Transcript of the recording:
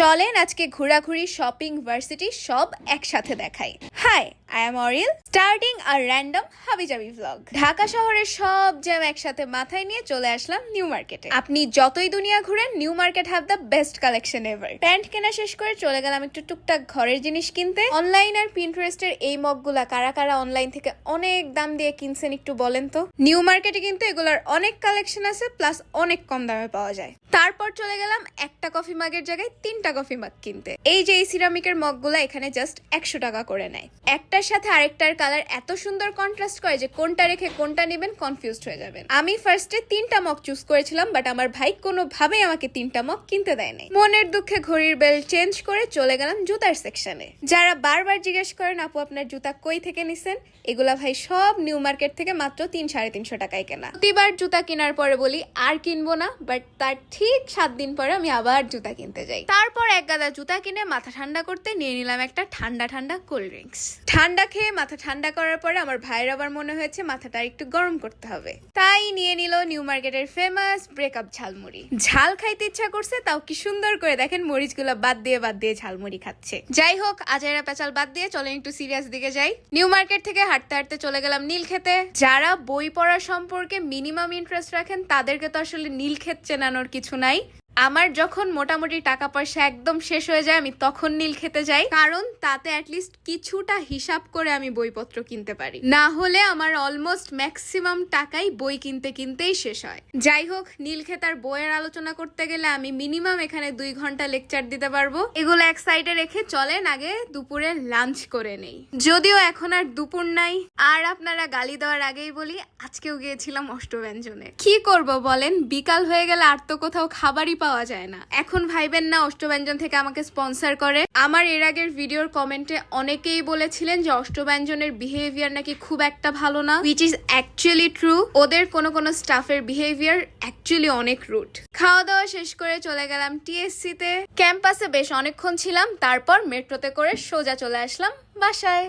চলেন আজকে ঘোরাঘুরি শপিং ভার্সিটি সব একসাথে দেখাই। Hi I am Oril starting R random হাবিজাবি ভ্লগ ঢাকা শহরের সব জ্যাম একসাথে মাথায় নিয়ে চলে আসলাম নিউ মার্কেটে আপনি যতই দুনিয়া ঘুরেন New Market have the best collection ever pant কেনা শেষ করে চলে গেলাম একটু টুকটাক ঘরের জিনিস কিনতে। অনলাইন আর পিন্টারেস্টের এই মগগুলা কারা কারা অনলাইন থেকে অনেক দাম দিয়ে কিনছেন একটু বলেন তো? নিউ মার্কেটে কিন্তু এগুলার অনেক কালেকশন আছে প্লাস অনেক কম দামে পাওয়া যায়। তারপর চলে গেলাম একটা কফি মাগের জায়গায় তিনটা কফি মাগ কিনতে। এই যে এই সিরামিকের মগগুলা এখানে জাস্ট একশো টাকা করে নেয়। একটার সাথে আরেকটার কালার এত সুন্দর কন্ট্রাস্ট করে যে কোনটা রেখে কোনটা নেবেন কনফিউজড হয়ে যাবেন। আমি ফার্স্টে তিনটা মগ চুজ করেছিলাম বাট আমার ভাই কোনোভাবেই আমাকে তিনটা মগ কিনতে দেয় নাই মনের দুঃখে ঘড়ির বেল চেঞ্জ করে চলে গেলাম জুতার সেকশনে যারা বারবার জিজ্ঞেস করেন, আপু, আপনার জুতা কই থেকে নিছেন? এগুলা ভাই সব নিউ মার্কেট থেকে মাত্র তিন, সাড়ে তিনশো টাকায় কেনা। প্রতিবার জুতা কেনার পরে বলি, আর কিনবো না। বাট তার ঠিক সাত দিন পরে আমি আবার জুতা কিনতে যাই। তারপর এক গাদা জুতা কিনে মাথা ঠান্ডা করতে নিয়ে নিলাম একটা ঠান্ডা ঠান্ডা কোল্ড ড্রিঙ্কস ঠান্ডা খেয়ে মাথা ঠান্ডা করার পরে আমার ভাইয়ের আবার মনে হয়েছে মাথাটা একটু গরম করতে হবে। তাই নিয়ে নিল নিউ মার্কেটের ফেমাস ব্রেকআপ ঝালমুড়ি। ঝাল খাইতে ইচ্ছা করছে, তাও কি সুন্দর করে দেখেন মরিচগুলো বাদ দিয়ে বাদ দিয়ে ঝালমুড়ি খাচ্ছে। যাই হোক, আজাইরা পেঁচাল বাদ দিয়ে চলেন একটু সিরিয়াস দিকে যাই। নিউ মার্কেট থেকে হাঁটতে হাঁটতে চলে গেলাম নীল খেতে যারা বই পড়া সম্পর্কে মিনিমাম ইন্টারেস্ট রাখেন, তাদেরকে তো আসলে নীল ক্ষেত চেনানোর কিছু নাই। আমার যখন মোটামুটি টাকা পয়সা একদম শেষ হয়ে যায়, আমি তখন নীল খেতে যাই। কারণ তাতে অ্যাটলিস্ট কিছুটা হিসাব করে আমি বইপত্র কিনতে পারি। না হলে আমার অলমোস্ট ম্যাক্সিমাম টাকাই বই কিনতে কিনতেই শেষ হয়। যাই হোক, নীল খেতার বইয়ের আলোচনা করতে গেলে আমি মিনিমাম এখানে দুই ঘণ্টা লেকচার দিতে পারব। এগুলো এক সাইডে রেখে চলেন, আগে দুপুরে লাঞ্চ করে নেই। যদিও এখন আর দুপুর নাই, আর আপনারা গালি দেওয়ার আগেই বলি, আজকেও গিয়েছিলাম অষ্টব্যঞ্জনে। কি করব বলেন? বিকাল হয়ে গেলে আর তো কোথাও খাবারই পাওয়া যায় না। এখন ভাইবেন না, অষ্টব্যঞ্জন থেকে আমাকে স্পন্সর করে। আমার এর আগের ভিডিওর কমেন্টে অনেকেই বলেছিলেন যে অষ্টব্যঞ্জনের বিহেভিয়ার নাকি খুব একটা ভালো না উইচ ইজ অ্যাকচুয়ালি ট্রু ওদের কোনো কোনো স্টাফের বিহেভিয়ার অ্যাকচুয়ালি অনেক রুট খাওয়া দাওয়া শেষ করে চলে গেলাম টিএসসি তে। ক্যাম্পাসে বেশ অনেকক্ষণ ছিলাম, তারপর মেট্রোতে করে সোজা চলে আসলাম বাসায়।